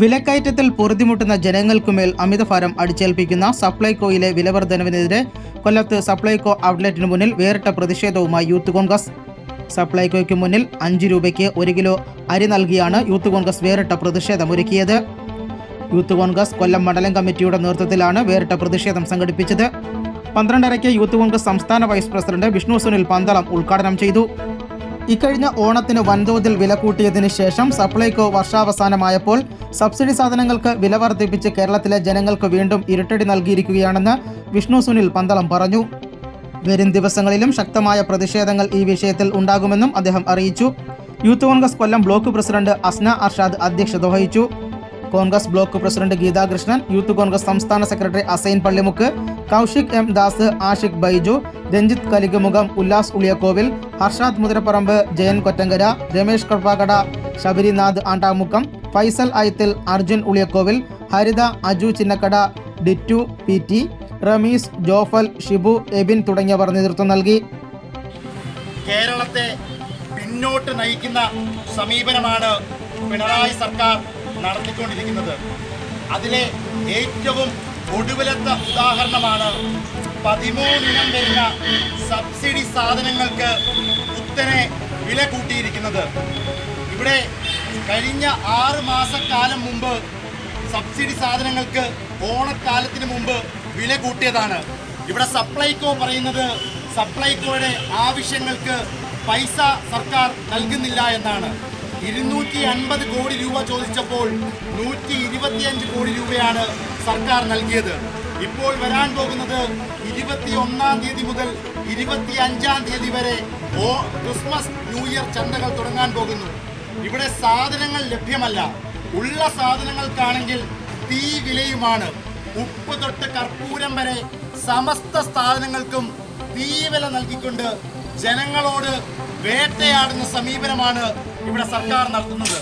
വിലക്കയറ്റത്തിൽ പൊറുതിമുട്ടുന്ന ജനങ്ങൾക്കുമേൽ അമിതഭാരം അടിച്ചേൽപ്പിക്കുന്ന സപ്ലൈകോയിലെ വിലവർദ്ധനവിനെതിരെ കൊല്ലത്ത് സപ്ലൈകോ ഔട്ട്ലെറ്റിന് മുന്നിൽ വേറിട്ട പ്രതിഷേധവുമായി യൂത്ത് കോൺഗ്രസ്. സപ്ലൈകോയ്ക്ക് മുന്നിൽ അഞ്ച് രൂപയ്ക്ക് ഒരു കിലോ അരി നൽകിയാണ് യൂത്ത് കോൺഗ്രസ് വേറിട്ട പ്രതിഷേധമൊരുക്കിയത്. യൂത്ത് കോൺഗ്രസ് കൊല്ലം മണ്ഡലം കമ്മിറ്റിയുടെ നേതൃത്വത്തിലാണ് വേറിട്ട പ്രതിഷേധം സംഘടിപ്പിച്ചത്. പന്ത്രണ്ടരയ്ക്ക് യൂത്ത് കോൺഗ്രസ് സംസ്ഥാന വൈസ് പ്രസിഡന്റ് വിഷ്ണു സുനിൽ പന്തളം ഉദ്ഘാടനം ചെയ്തു. ഇക്കഴിഞ്ഞ ഓണത്തിന് വൻതോതിൽ വില കൂട്ടിയതിന് ശേഷം സപ്ലൈകോ വർഷാവസാനമായപ്പോൾ സബ്സിഡി സാധനങ്ങൾക്ക് വില വർദ്ധിപ്പിച്ച് കേരളത്തിലെ ജനങ്ങൾക്ക് വീണ്ടും ഇരുട്ടടി നൽകിയിരിക്കുകയാണെന്ന് വിഷ്ണു സുനിൽ പന്തളം പറഞ്ഞു. വരും ദിവസങ്ങളിലും ശക്തമായ പ്രതിഷേധങ്ങൾ ഈ വിഷയത്തിൽ ഉണ്ടാകുമെന്നും അദ്ദേഹം അറിയിച്ചു. Youth Congress Kollam block president Asna Arshad അധ്യക്ഷത വഹിച്ചു. Congress block president Geethakrishnan youth Congress സംസ്ഥാന secretary Asain Pallimukku Kaushik M Das Ashiq Baiju Ranjith Kalikamukham Ullas Uliyakovil Harshad Muthirapparambu Jayan Kottankara Ramesh Kadappakada Sabarinath Andamukkam Faisal Ayathil Arjun Uliyakovil Haritha Aju Chinnakada Dittu P T Rameez Jofal Shibu Ebin തുടങ്ങിയവർ നേതൃത്വം നൽകി. കേരളത്തെ പിന്നോട്ട് നയിക്കുന്ന സമീപനമാണ് പിണറായി സർക്കാർ നടത്തിക്കൊണ്ടിരിക്കുന്നത്. അതിലെ ഏറ്റവും ഒടുവിലത്തെ ഉദാഹരണമാണ് പതിമൂന്നിനം വരുന്ന സബ്സിഡി സാധനങ്ങൾക്ക് കുത്തനെ വില കൂട്ടിയിരിക്കുന്നത്. ഇവിടെ കഴിഞ്ഞ ആറ് മാസക്കാലം മുമ്പ് സബ്സിഡി സാധനങ്ങൾക്ക് ഓണക്കാലത്തിന് മുമ്പ് വില കൂട്ടിയതാണ്. ഇവിടെ സപ്ലൈകോ പറയുന്നത് സപ്ലൈകോയുടെ ആവശ്യങ്ങൾക്ക് പൈസ സർക്കാർ നൽകുന്നില്ല എന്നാണ്. ഇരുന്നൂറ്റി അൻപത് കോടി രൂപ ചോദിച്ചപ്പോൾ നൂറ്റി ഇരുപത്തിയഞ്ച് കോടി രൂപയാണ് സർക്കാർ നൽകിയത്. ഇപ്പോൾ വരാൻ പോകുന്നത് ഇരുപത്തി ഒന്നാം തീയതി മുതൽ ഇരുപത്തി അഞ്ചാം തീയതി വരെ ഓ ക്രിസ്മസ് ന്യൂ ഇയർ ചന്തകൾ തുടങ്ങാൻ പോകുന്നു. ഇവിടെ സാധനങ്ങൾ ലഭ്യമല്ല. ഉള്ള സാധനങ്ങൾക്കാണെങ്കിൽ തീ വിലയുമാണ്. ഉപ്പ് തൊട്ട് കർപ്പൂരം വരെ സമസ്ത സാധനങ്ങൾക്കും തീവില നൽകിക്കൊണ്ട് ജനങ്ങളോട് വേട്ടയാടുന്ന സമീപനമാണ് ഇവിടെ സർക്കാർ നടത്തുന്നത്.